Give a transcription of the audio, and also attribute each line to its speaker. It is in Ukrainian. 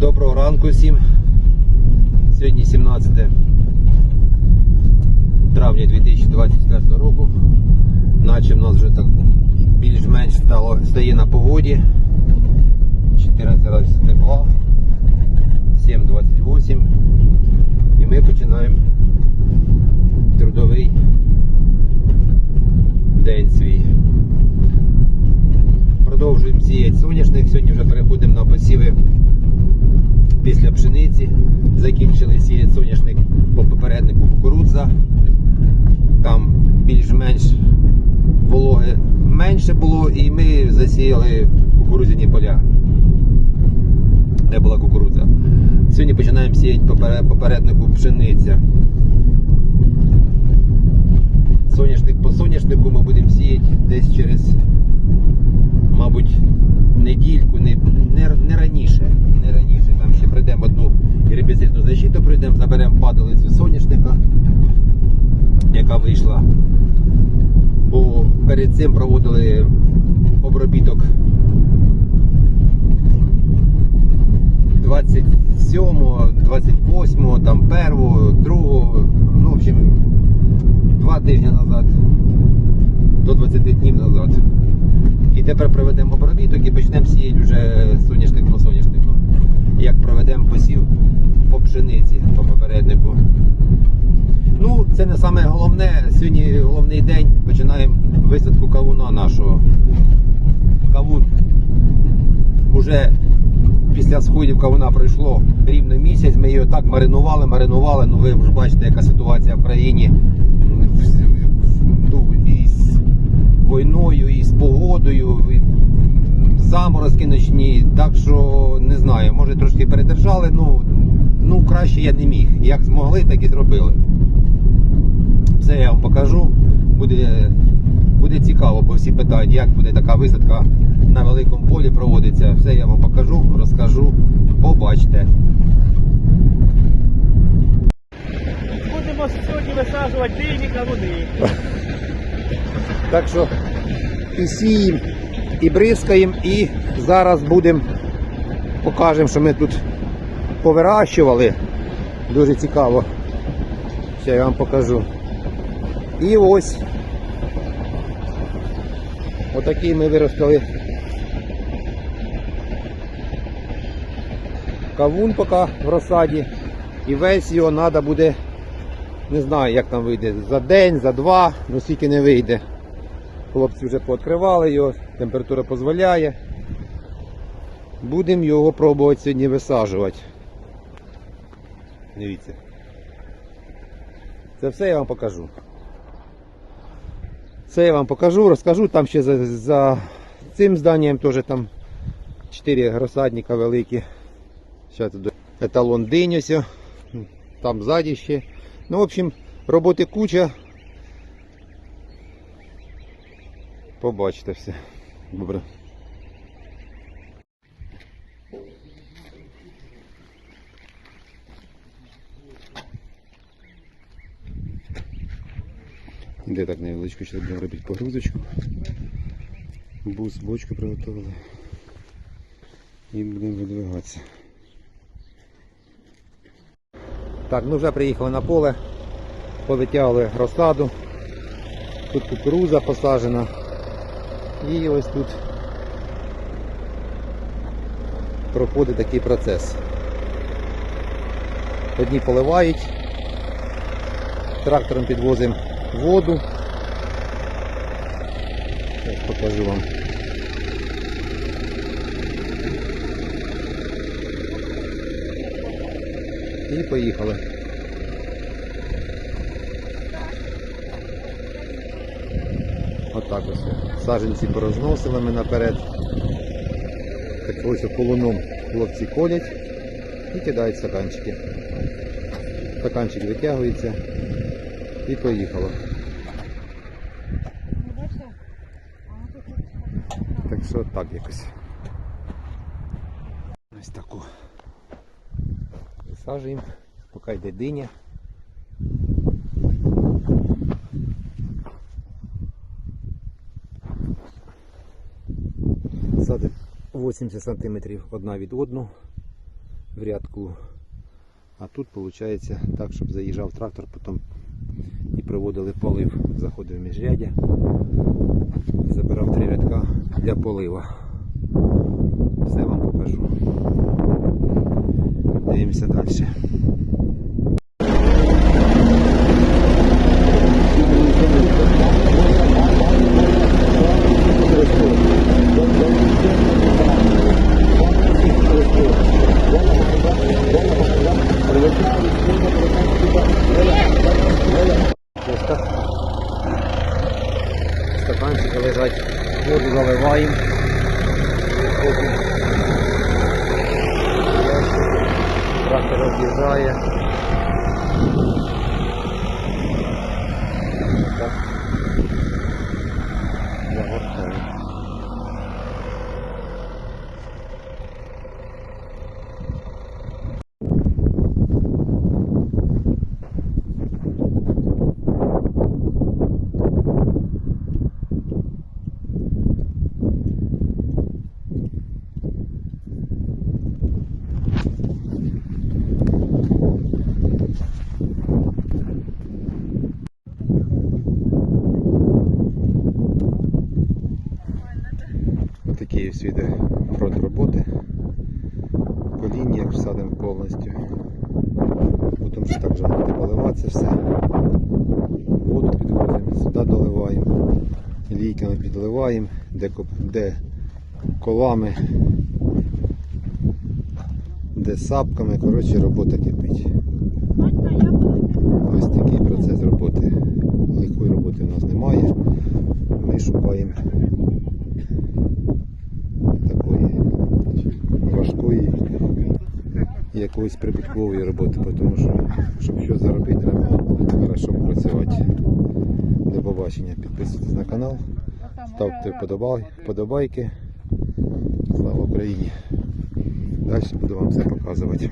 Speaker 1: Доброго ранку всім. Сьогодні 17 травня 2024 року. Наче в нас вже так більш-менш стає на погоді. 14 градусів тепла, 7.28. І ми починаємо трудовий день свій. Продовжуємо сіяти соняшник. Сьогодні вже переходимо на посіви після пшениці. Закінчили сіяти соняшник по попереднику кукурудза. Там більш-менш вологи менше було, і ми засіяли кукурудзяні поля, де була кукурудза. Сьогодні починаємо сіяти попере- попереднику пшениця. Соняшник по соняшнику ми будемо сіяти перед цим проводили обробіток 27, 28, там 1, 2, ну, в общем, два тижні назад, до 20 днів назад. І тепер проведемо обробіток і почнемо сіяти вже соняшник по соняшнику. Як проведемо посів по пшениці по попереднику. Ну, це не саме головне. Сьогодні головний день. Починаємо висадку кавуна нашого. Кавун уже після сходів кавуна пройшло рівно місяць. Ми його так маринували, маринували. Ну ви вже бачите, яка ситуація в країні. Ну, і з війною, і з погодою, і заморозки ночні. Так що не знаю, може трошки передержали, ну, ну краще я не міг. Як змогли, так і зробили. Все я вам покажу. Буде, буде цікаво, бо всі питають, як буде така висадка на великому полі проводиться. Все я вам покажу, розкажу, побачите.
Speaker 2: Будемо сьогодні висаджувати дині кавуни.
Speaker 1: Так що і сіємо, і бризкаємо, і зараз будемо покажемо, що ми тут повирощували. Дуже цікаво. Ще я вам покажу. І ось отакий ми виростили кавун поки в розсаді. І весь його треба буде, не знаю як там вийде, за день, за два, ну скільки не вийде. Хлопці вже пооткривали його, температура дозволяє. Будемо його пробувати сьогодні висаджувати. Дивіться. Це все я вам покажу. Це я вам покажу, розкажу. Там ще за, за цим зданням теж там 4 розсадника великі. Зараз тут еталон динь ось. Там ззаді ще. Ну, в общем, роботи куча. Побачите все. Добре. Де так невеличко, ще будемо робити погрузочку. Бус, бочку приготували. І будемо видвигатися. Так, ну вже приїхали на поле, повитягли розсаду. Тут кукуруза посаджена. І ось тут проходить такий процес. Одні поливають, трактором підвозимо воду. Зараз покажу вам. І поїхали. Отак ось. Саженці порозносили ми наперед. Так ось колоном хлопці колять і кидають стаканчики. Стаканчик витягується і поїхало. Так що так якось. Ось таку. Висаджуємо, поки йде диня. Садимо 80 см одна від одного. в рядку. А тут виходить так, щоб заїжджав трактор, потім і проводили полив. Заходив в міжрядя забирав три рядка для полива. Все вам покажу. Дивимося далі. Ось так. Стаканчики лежать, воду заливаємо. Потім трактор Отакий ось іде фронт роботи. По лініях всадимо повністю. Потім що так вже буде поливатися все. Воду підвозимо, сюди доливаємо, лійками підливаємо, де, де колами, де сапками. Коротше, робота кипить. Ось такий процес роботи. Легкої роботи в нас немає. Ми шукаємо якоїсь прибуткової роботи, тому що щоб щось заробити, треба хорошо працювати. До побачення. Підписуйтесь на канал, ставте вподобай- вподобайки. Слава Україні! Далі буду вам все показувати.